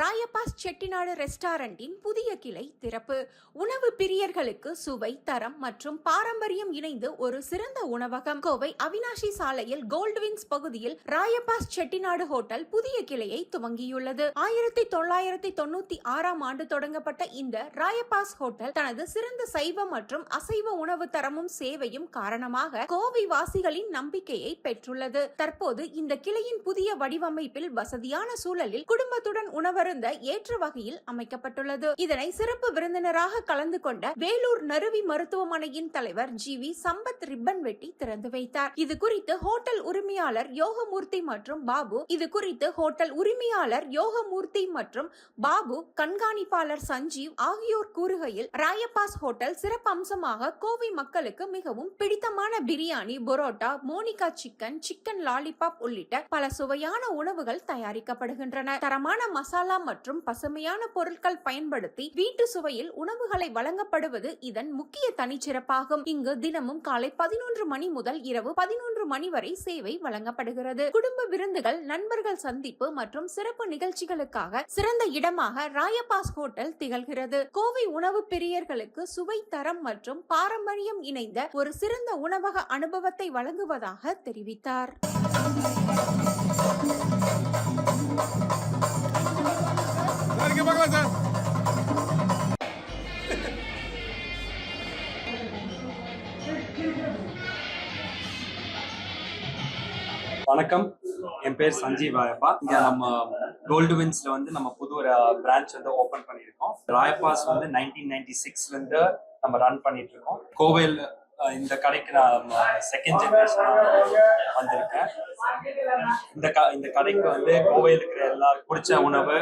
ராயப்பாஸ் செட்டிநாடு ரெஸ்டாரண்டின் புதிய கிளை திறப்பு. உணவு பிரியர்களுக்கு சுவை தரம் மற்றும் பாரம்பரியம் இணைந்து ஒரு சிறந்த உணவகம். கோவை அவினாஷி சாலையில் கோல்டுவின்ஸ் பகுதியில் ராயப்பாஸ் செட்டிநாடு ஹோட்டல் புதிய கிளையை துவங்கியுள்ளது. ஆயிரத்தி தொள்ளாயிரத்தி தொண்ணூத்தி ஆறாம் ஆண்டு தொடங்கப்பட்ட இந்த ராயப்பாஸ் ஹோட்டல் தனது சிறந்த சைவ மற்றும் அசைவ உணவு தரமும் சேவையும் காரணமாக கோவை வாசிகளின் நம்பிக்கையை பெற்றுள்ளது. தற்போது இந்த கிளையின் புதிய வடிவமைப்பில் வசதியான சூழலில் குடும்பத்துடன் உணவு உணவருந்த ஏற்ற வகையில் அமைக்கப்பட்டுள்ளது. இதனை சிறப்பு விருந்தினராக கலந்து கொண்ட வேலூர் நருவி மருத்துவமனையின் தலைவர் ஜி வி சம்பத் ரிப்பன் வெட்டி திறந்து வைத்தார். இது குறித்து ஹோட்டல் உரிமையாளர் யோகமூர்த்தி மற்றும் பாபு இது குறித்து ஹோட்டல் உரிமையாளர் யோகமூர்த்தி மற்றும் பாபு கண்காணிப்பாளர் சஞ்சீவ் ஆகியோர் கூறுகையில் ராயப்பாஸ் ஹோட்டல் சிறப்பம்சமாக கோவை மக்களுக்கு மிகவும் பிடித்தமான biryani parotta Monica chicken chicken lollipop உள்ளிட்ட பல சுவையான உணவுகள் தயாரிக்கப்படுகின்றன. தரமான மசாலா மற்றும் பசுமையான பொருட்கள் பயன்படுத்தி வீட்டு சுவையில் உணவுகளை வழங்கப்படுவது இதன் முக்கிய தனிச்சிறப்பாகும். இங்கு தினமும் காலை பதினொன்று மணி முதல் இரவு பதினொன்று மணி வரை சேவை வழங்கப்படுகிறது. குடும்ப விருந்துகள் நண்பர்கள் சந்திப்பு மற்றும் சிறப்பு நிகழ்ச்சிகளுக்காக சிறந்த இடமாக ராயபாஸ் ஹோட்டல் திகழ்கிறது. கோவை உணவு பிரியர்களுக்கு சுவை தரம் மற்றும் பாரம்பரியம் இணைந்த ஒரு சிறந்த உணவக அனுபவத்தை வழங்குவதாக தெரிவித்தார். வணக்கம். என் பேர் சஞ்சீவ் ராயப்பா. இங்க நம்ம கோல்டு வின்ஸ்ல வந்து நம்ம புது ஒரு பிரான்ச் வந்து ஓபன் பண்ணியிருக்கோம். ராயப்பாஸ் வந்து நைன்டீன் நைன்டி சிக்ஸ்ல இருந்து நம்ம ரன் பண்ணிட்டு இருக்கோம். கோவில் இந்த கடைக்கு நான் செகண்ட் ஜெனரேஷன் வந்திருக்கேன். இந்த க இந்த கடைக்கு வந்து கோவையில் இருக்கிற எல்லா பிடிச்ச உணவு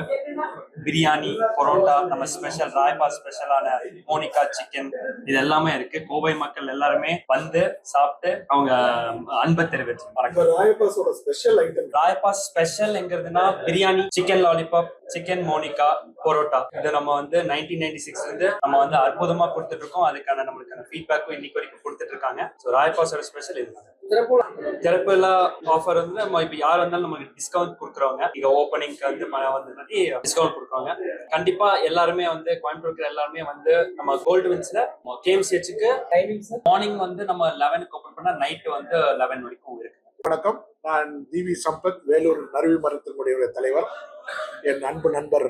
பிரியாணி பரோட்டா நம்ம ஸ்பெஷல் ராயப்பா ஸ்பெஷலான மோனிகா சிக்கன் இது எல்லாமே இருக்கு. கோவை மக்கள் எல்லாருமே வந்து சாப்பிட்டு அவங்க அன்பை தெரிவிச்சு ராயப்பாஸோட special item Rayappa biryani chicken lollipop chicken Monica parotta. இது நம்ம வந்து நைன்டீன் நைன்டி சிக்ஸ்ல இருந்து நம்ம வந்து அற்புதமா கொடுத்துட்டு இருக்கோம். அதுக்கான நம்மளுக்கான ஃபீட்பேக்கும் இன்னைக்கு வரைக்கும் கொடுத்துட்டு இருக்காங்க ஸோ ராயப்பாஸோட ஸ்பெஷல் இது. திறப்பு. ஆஃபர் வந்து நம்ம இப்ப யார் வந்தாலும் நமக்கு டிஸ்கவுண்ட் கொடுக்குறவங்க. இங்க ஓப்பனிங்க்கு வந்து வந்து டிஸ்கவுண்ட் கொடுக்குறாங்க கண்டிப்பா எல்லாருமே வந்து கோயம்புத்தூர் எல்லாருமே வந்து நம்ம கோல்டு வின்ஸ்ல கேம்சிஹெச்சுக்கு மார்னிங் வந்து நம்ம லெவனுக்கு ஓப்பன் பண்ணா நைட் வந்து லெவன் வரைக்கும் இருக்கு. வணக்கம். நான் டிவி சம்பத் வேலூர் நறுவி மருத்துவமனையுடைய தலைவர். என் அன்பு நண்பர்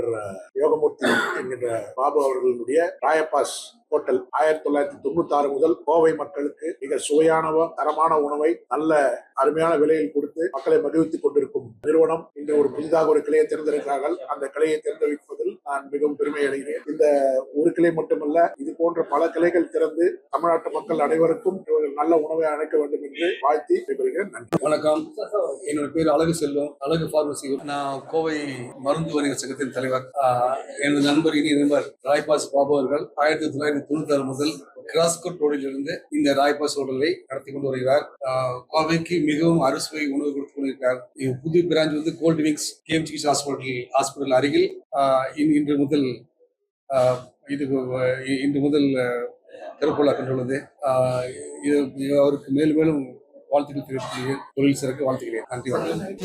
யோகமூர்த்தி என்கின்ற பாபு அவர்களுடைய ராயப்பாஸ் ஹோட்டல் ஆயிரத்தி தொள்ளாயிரத்தி தொண்ணூத்தி ஆறு முதல் கோவை மக்களுக்கு மிக சுவையான தரமான உணவை நல்ல அருமையான விலையில் கொடுத்து மக்களை மகிழ்வித்துக் கொண்டிருக்கும் நிறுவனம் இன்று ஒரு புதிதாக ஒரு கிளையை திறந்திருக்கிறார்கள் அந்த கிளையை வைப்பது நான் மிகவும் பெருமை அடைகிறேன் இந்த ஒரு கிளை மட்டுமல்ல இது போன்ற பல கிளைகள் திறந்து தமிழ்நாட்டு மக்கள் அனைவருக்கும் இவர்கள் நல்ல உணவை அழைக்க வேண்டும் என்று வாழ்த்தி விடைபெறுகிறேன். நன்றி. வணக்கம். என்னோட பேர் அழகு செல்வம் அழகு பார்மசி நான் கோவை மருந்து வணிக சங்கத்தின் தலைவர். எனது நண்பர் இனி நண்பர் ராய்பாஸ் பாபு அவர்கள் ஆயிரத்தி தொள்ளாயிரத்தி தொண்ணூத்தி ஆறு முதல் கிராஸ்கோட் ரோடிலிருந்து இந்த ராய்பாஸ் ஹோட்டலை நடத்தி கொண்டு வருகிறார். கோவைக்கு மிகவும் அறுசுவை உணவு கொடுத்து கொண்டிருக்கிறார். புது பிரான்ச் வந்து gold wings KMCS hospital hospital அருகில். இன்- இன்று முதல் இது இன்று முதல் திறப்புலா கண்டுள்ளது. இது அவருக்கு மேலும் மேலும் வாழ்த்துக்கள் தெரிவித்துக்கிறேன் தொழில் சிறக்க வாழ்த்துக்கிறேன் நன்றி வணக்கம்.